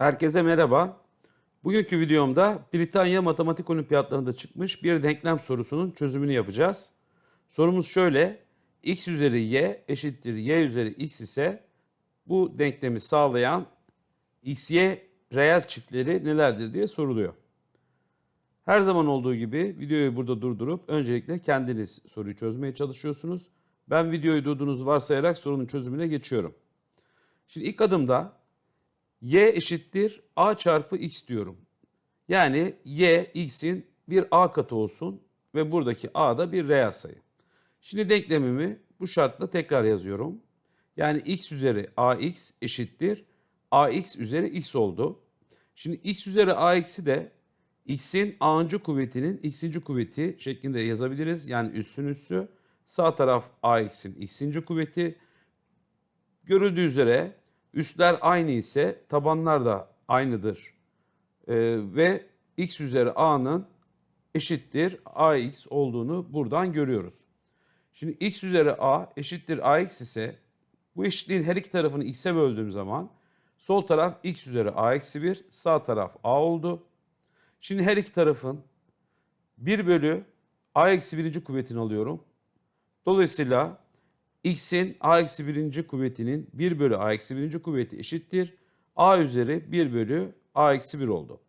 Herkese merhaba. Bugünkü videomda Britanya Matematik Olimpiyatlarında çıkmış bir denklem sorusunun çözümünü yapacağız. Sorumuz şöyle. x üzeri y eşittir y üzeri x ise bu denklemi sağlayan x, y reel çiftleri nelerdir diye soruluyor. Her zaman olduğu gibi videoyu burada durdurup öncelikle kendiniz soruyu çözmeye çalışıyorsunuz. Ben videoyu durduğunuzu varsayarak sorunun çözümüne geçiyorum. Şimdi ilk adımda y eşittir a çarpı x diyorum. Yani y x'in bir a katı olsun ve buradaki a da bir reel sayı. Şimdi denklemimi bu şartla tekrar yazıyorum. Yani x üzeri ax eşittir ax üzeri x oldu. Şimdi x üzeri ax'i de x'in a'ncı kuvvetinin x'inci kuvveti şeklinde yazabiliriz. Yani üssün üssü. Sağ taraf ax'in x'inci kuvveti. Görüldüğü üzere üstler aynı ise tabanlar da aynıdır. Ee, ve x üzeri a'nın eşittir ax olduğunu buradan görüyoruz. Şimdi x üzeri a eşittir ax ise bu eşitliğin her iki tarafını x'e böldüğüm zaman sol taraf x üzeri a eksi 1, sağ taraf a oldu. Şimdi her iki tarafın 1 bölü a eksi 1. kuvvetini alıyorum. Dolayısıyla x'in a eksi 1. kuvvetinin 1 bölü a eksi 1. kuvveti eşittir. a üzeri 1 bölü a eksi 1 oldu.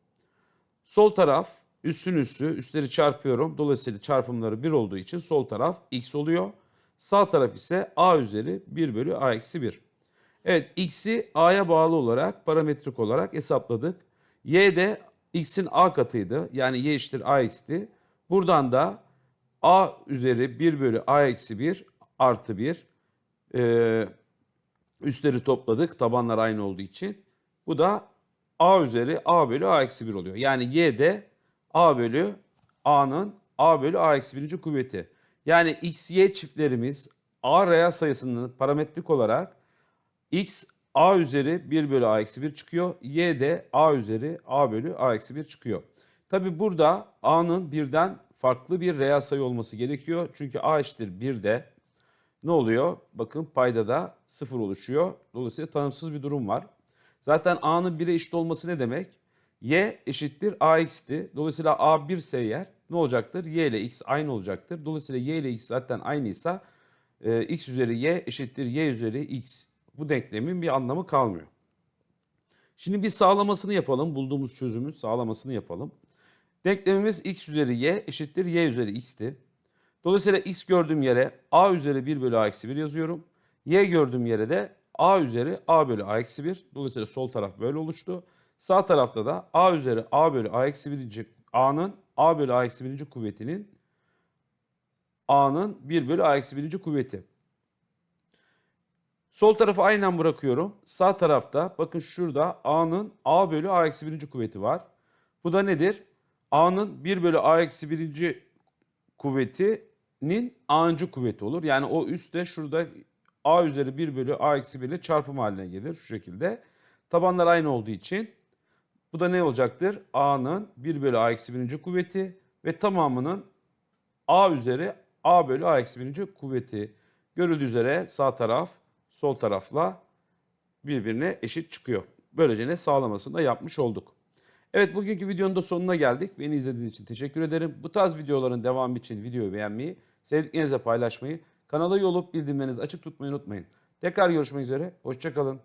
Sol taraf üssün üssü, üstleri çarpıyorum. Dolayısıyla çarpımları 1 olduğu için sol taraf x oluyor. Sağ taraf ise a üzeri 1 bölü a eksi 1. Evet x'i a'ya bağlı olarak parametrik olarak hesapladık. y de x'in a katıydı. Yani y eşittir a x'ti. Buradan da a üzeri 1 bölü a eksi 1 artı 1. Ee, üstleri topladık tabanlar aynı olduğu için. Bu da a üzeri a bölü a eksi 1 oluyor. Yani y de a bölü a'nın a bölü a eksi 1. kuvveti. Yani x, y çiftlerimiz a reel sayısının parametrik olarak x a üzeri 1 bölü a eksi 1 çıkıyor. Y de a üzeri a bölü a eksi 1 çıkıyor. Tabi burada a'nın birden farklı bir reel sayı olması gerekiyor. Çünkü a eşittir 1'de ne oluyor? Bakın payda da 0 oluşuyor. Dolayısıyla tanımsız bir durum var. Zaten a'nın 1'e eşit olması ne demek? y eşittir ax'ti. Dolayısıyla a 1 ise eğer ne olacaktır? y ile x aynı olacaktır. Dolayısıyla y ile x zaten aynıysa e, x üzeri y eşittir y üzeri x. Bu denklemin bir anlamı kalmıyor. Şimdi bir sağlamasını yapalım. Bulduğumuz çözümün sağlamasını yapalım. Denklemimiz x üzeri y eşittir y üzeri x'ti. Dolayısıyla x gördüğüm yere a üzeri 1 bölü a eksi 1 yazıyorum. y gördüğüm yere de a üzeri a bölü a eksi 1. Dolayısıyla sol taraf böyle oluştu. Sağ tarafta da a üzeri a bölü a eksi 1. a'nın a bölü a eksi 1. kuvvetinin a'nın 1 bölü a eksi 1. kuvveti. Sol tarafı aynen bırakıyorum. Sağ tarafta bakın şurada a'nın a bölü a eksi 1. kuvveti var. Bu da nedir? a'nın 1 bölü a eksi 1. kuvvetinin a'ncı kuvveti olur. Yani o üstte şurada a üzeri 1 bölü a eksi 1 ile çarpım haline gelir şu şekilde. Tabanlar aynı olduğu için bu da ne olacaktır? a'nın 1 bölü a eksi 1. kuvveti ve tamamının a üzeri a bölü a eksi 1. kuvveti. Görüldüğü üzere sağ taraf sol tarafla birbirine eşit çıkıyor. Böylece ne sağlamasını da yapmış olduk. Evet bugünkü videonun da sonuna geldik. Beni izlediğiniz için teşekkür ederim. Bu tarz videoların devamı için videoyu beğenmeyi, sevdiklerinizle paylaşmayı, kanala üye olup bildirimlerinizi açık tutmayı unutmayın. Tekrar görüşmek üzere, hoşçakalın.